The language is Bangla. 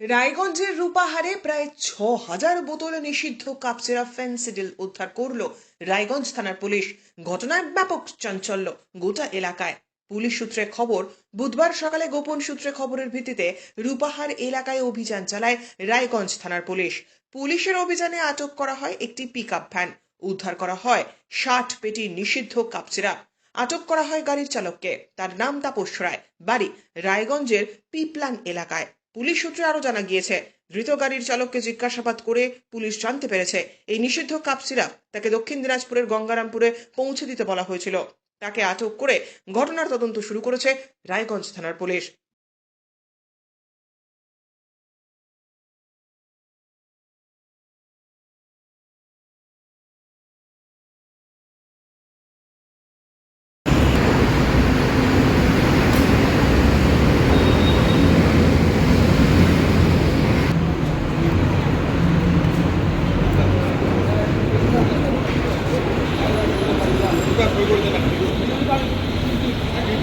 রায়গঞ্জের রূপাহারে প্রায় ছ হাজার বোতল নিষিদ্ধ কাপসেরা ফেন্সিডিল উদ্ধার করল রায়গঞ্জ থানার পুলিশ। ঘটনায় ব্যাপক চাঞ্চল্য গোটা এলাকায়। পুলিশ সূত্রে খবর, বুধবার সকালে গোপন সূত্রে খবরের ভিত্তিতে রূপাহার এলাকায় অভিযান চালায় রায়গঞ্জ থানার পুলিশ। পুলিশের অভিযানে আটক করা হয় একটি পিকআপ ভ্যান। উদ্ধার করা হয় ষাট পেটি নিষিদ্ধ কাপসেরা আটক করা হয় গাড়ির চালককে। তার নাম তাপস রায়। বাড়ি রায়গঞ্জের পিপলান এলাকায়। পুলিশ সূত্রে আরও জানা গিয়েছে, ধৃত গাড়ির চালককে জিজ্ঞাসাবাদ করে পুলিশ জানতে পেরেছে। এই নিষিদ্ধ কাপ সিরাপ তাকে দক্ষিণ দিনাজপুরের গঙ্গারামপুরে পৌঁছে দিতে বলা হয়েছিল। তাকে আটক করে ঘটনার তদন্ত শুরু করেছে রায়গঞ্জ থানার পুলিশ।